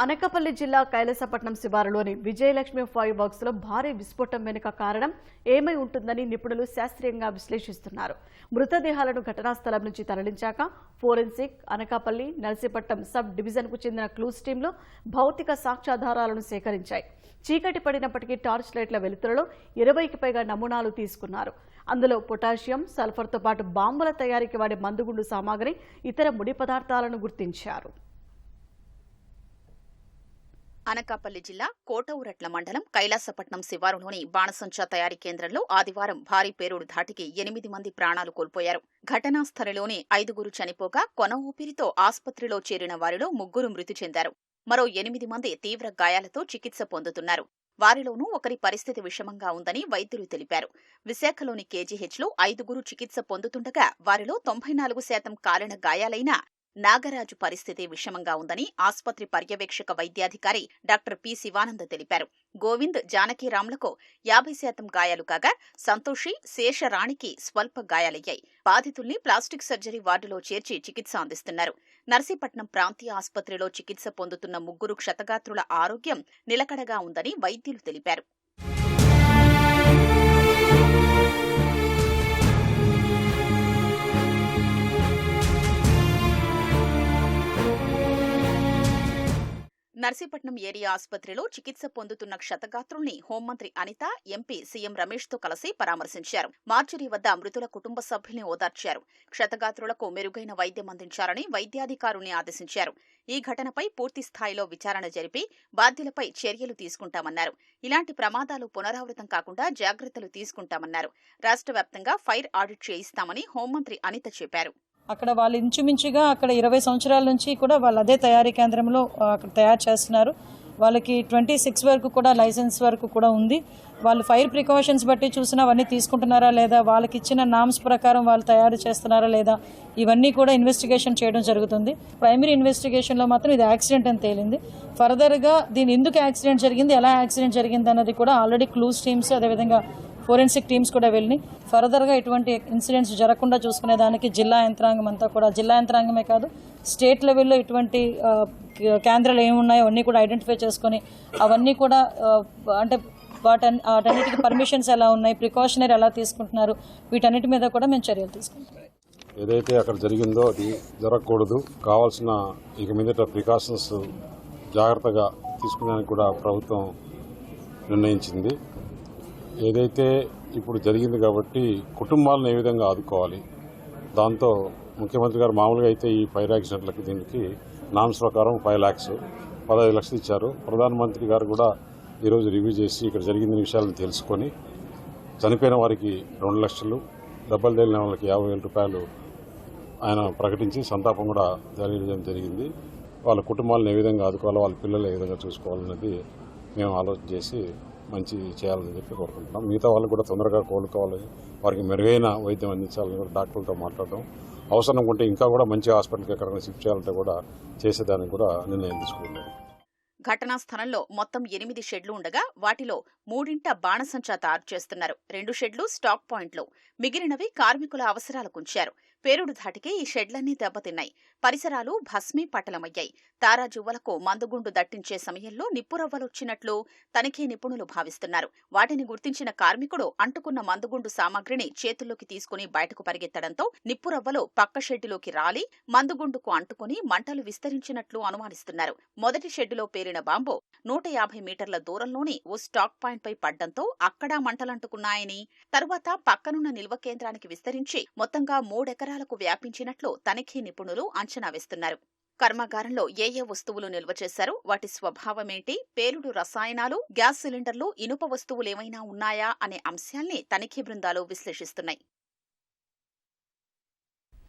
అనకపల్లి జిల్లా కైలాసపట్నం శివారులోని విజయలక్ష్మి ఫైవ్ బాక్స్లో లో భారీ విస్ఫోటం వెనుక కారణం ఏమై ఉంటుందని నిపుణులు శాస్త్రీయంగా విశ్లేషిస్తున్నారు. మృతదేహాలను ఘటనా స్థలం నుంచి తరలించాక ఫోరెన్సిక్ అనకాపల్లి నర్సీపట్నం సబ్ డివిజన్కు చెందిన క్లూస్ టీంలు భౌతిక సాక్ష్యాధారాలను సేకరించాయి. చీకటి పడినప్పటికీ టార్చ్ లైట్ల వెలుతురులో ఇరవైకి పైగా నమూనాలు తీసుకున్నారు. అందులో పొటాషియం సల్ఫర్తో పాటు బాంబుల తయారీకి వాడే మందుగుండు సామాగ్రి ఇతర ముడి పదార్థాలను గుర్తించారు. అనకాపల్లి జిల్లా కోటౌరట్ల మండలం కైలాసపట్నం శివారులోని బాణసంచా తయారీ కేంద్రంలో ఆదివారం భారీ పేరుడు ధాటికి ఎనిమిది మంది ప్రాణాలు కోల్పోయారు. ఘటనా స్థలిలోని ఐదుగురు చనిపోగా కొన ఊపిరితో ఆసుపత్రిలో చేరిన వారిలో ముగ్గురు మృతి చెందారు. మరో ఎనిమిది మంది తీవ్ర గాయాలతో చికిత్స పొందుతున్నారు. వారిలోనూ ఒకరి పరిస్థితి విషమంగా ఉందని వైద్యులు తెలిపారు. విశాఖలోని కేజీహెచ్లో ఐదుగురు చికిత్స పొందుతుండగా వారిలో తొంభై నాలుగు శాతం కాలిన గాయాలైన నాగరాజు పరిస్థితి విషమంగా ఉందని ఆసుపత్రి పర్యవేక్షక వైద్యాధికారి డాక్టర్ పి శివానంద తెలిపారు. గోవింద్ జానకీరామ్లకు యాభై శాతం గాయాలు కాగా సంతోషి శేషరాణికి స్వల్ప గాయాలయ్యాయి. బాధితుల్ని ప్లాస్టిక్ సర్జరీ వార్డులో చేర్చి చికిత్స అందిస్తున్నారు. నర్సీపట్నం ప్రాంతీయ ఆసుపత్రిలో చికిత్స పొందుతున్న ముగ్గురు క్షతగాత్రుల ఆరోగ్యం నిలకడగా ఉందని వైద్యులు తెలిపారు. నర్సీపట్నం ఏరియా ఆసుపత్రిలో చికిత్స పొందుతున్న క్షతగాత్రుల్ని హోంమంత్రి అనిత ఎంపీ సీఎం రమేష్తో కలిసి పరామర్శించారు. మార్చురీ వద్ద మృతుల కుటుంబ సభ్యుల్ని ఓదార్చారు. క్షతగాత్రులకు మెరుగైన వైద్యం అందించాలని వైద్యాధికారుల్ని ఆదేశించారు. ఈ ఘటనపై పూర్తి స్థాయిలో విచారణ జరిపి బాధ్యులపై చర్యలు తీసుకుంటామన్నారు. ఇలాంటి ప్రమాదాలు పునరావృతం కాకుండా జాగ్రత్తలు తీసుకుంటామన్నారు. రాష్ట్ర వ్యాప్తంగా ఫైర్ ఆడిట్ చేయిస్తామని హోంమంత్రి అనిత చెప్పారు. అక్కడ వాళ్ళు ఇంచుమించుగా అక్కడ ఇరవై సంవత్సరాల నుంచి కూడా వాళ్ళు అదే తయారీ కేంద్రంలో అక్కడ తయారు చేస్తున్నారు. వాళ్ళకి ట్వంటీ సిక్స్ వరకు కూడా లైసెన్స్ వరకు కూడా ఉంది. వాళ్ళు ఫైర్ ప్రికాషన్స్ బట్టి చూసినా అవన్నీ తీసుకుంటున్నారా లేదా వాళ్ళకి ఇచ్చిన నామ్స్ ప్రకారం వాళ్ళు తయారు చేస్తున్నారా లేదా ఇవన్నీ కూడా ఇన్వెస్టిగేషన్ చేయడం జరుగుతుంది. ప్రైమరీ ఇన్వెస్టిగేషన్లో మాత్రం ఇది యాక్సిడెంట్ అని తేలింది. ఫర్దర్గా దీని ఎందుకు యాక్సిడెంట్ జరిగింది ఎలా యాక్సిడెంట్ జరిగింది అన్నది కూడా ఆల్రెడీ క్లూస్ టీమ్స్ అదేవిధంగా ఫోరెన్సిక్ టీమ్స్ కూడా వెళ్ళి ఫర్దర్గా ఇటువంటి ఇన్సిడెంట్స్ జరగకుండా చూసుకునే దానికి జిల్లా యంత్రాంగం అంతా కూడా జిల్లా యంత్రాంగమే కాదు స్టేట్ లెవెల్లో ఇటువంటి కేంద్రాలు ఏమున్నాయో అవన్నీ కూడా ఐడెంటిఫై చేసుకొని అవన్నీ కూడా అంటే వాటన్ వాటన్నిటికి పర్మిషన్స్ ఎలా ఉన్నాయి ప్రికాషనరీ ఎలా తీసుకుంటున్నారు వీటన్నిటి మీద కూడా మేము చర్యలు తీసుకుంటాం ఏదైతే అక్కడ జరిగిందో అది జరగకూడదు. కావాల్సిన ఇక మీదట ప్రికాషన్స్ జాగ్రత్తగా తీసుకునేందుకు కూడా ప్రభుత్వం నిర్ణయించింది. ఏదైతే ఇప్పుడు జరిగింది కాబట్టి కుటుంబాలను ఏ విధంగా ఆదుకోవాలి? దాంతో ముఖ్యమంత్రి గారు మామూలుగా అయితే ఈ ఫైవ్ ల్యాక్స్ నెట్లకి దీనికి నామ్స్ ప్రకారం ఫైవ్ ల్యాక్స్ పదహైదు లక్షలు ఇచ్చారు. ప్రధానమంత్రి గారు కూడా ఈరోజు రివ్యూ చేసి ఇక్కడ జరిగిన విషయాలను తెలుసుకొని చనిపోయిన వారికి రెండు లక్షలు దెబ్బలు తేలిన వాళ్ళకి యాభై వేల రూపాయలు ఆయన ప్రకటించి సంతాపం కూడా తెలియజేయడం జరిగింది. వాళ్ళ కుటుంబాలను ఏ విధంగా ఆదుకోవాలో వాళ్ళ పిల్లలు ఏ విధంగా చూసుకోవాలన్నది మేము ఆలోచన చేసి మంచి చేయాలని చెప్పి కోరుకుంటున్నాం. మిగతా వాళ్ళు కూడా తొందరగా కోలుకోవాలి. వారికి మెరుగైన వైద్యం అందించాలని కూడా డాక్టర్లతో మాట్లాడడం అవసరం ఉంటే ఇంకా కూడా మంచి హాస్పిటల్కి ఎక్కడైనా షిఫ్ట్ చేయాలంటే కూడా చేసేదానికి కూడా నిర్ణయం తీసుకున్నాం ఘటనా స్థలంలో మొత్తం ఎనిమిది షెడ్లు ఉండగా వాటిలో మూడింట బాణసంచా తయారు చేస్తున్నారు. రెండు షెడ్లు స్టాక్ పాయింట్లు. మిగిలినవి కార్మికుల అవసరాలకు ఉంచారు. పేరుడు ధాటికి ఈ షెడ్లన్నీ దెబ్బతిన్నాయి. పరిసరాలు భస్మీ పట్టలమయ్యాయి తారాజువ్వలకు మందుగుండు దట్టించే సమయంలో నిప్పురవ్వలొచ్చినట్లు తనిఖీ నిపుణులు భావిస్తున్నారు. వాటిని గుర్తించిన కార్మికుడు అంటుకున్న మందుగుండు సామాగ్రిని చేతుల్లోకి తీసుకుని బయటకు పరిగెత్తడంతో నిప్పురవ్వలు పక్క షెడ్డులోకి రాలి మందుగుండుకు అంటుకుని మంటలు విస్తరించినట్లు అనుమానిస్తున్నారు. మొదటి షెడ్డులో పేరిన బాంబు నూట యాభై మీటర్ల దూరంలోని ఓ స్టాక్ పాయింట్ పై పడ్డంతో అక్కడా మంటలంటుకున్నాయని తరువాత పక్కనున్న నిల్వ కేంద్రానికి విస్తరించి మొత్తంగా నగరాలకు వ్యాపించినట్లు తనిఖీ నిపుణులు అంచనా వేస్తున్నారు. కర్మాగారంలో ఏ ఏ వస్తువులు నిల్వ చేశారు? వాటి స్వభావమేంటి? పేలుడు రసాయనాలు గ్యాస్ సిలిండర్లు ఇనుప వస్తువులేమైనా ఉన్నాయా? అనే అంశాల్ని తనిఖీ బృందాలు విశ్లేషిస్తున్నాయి.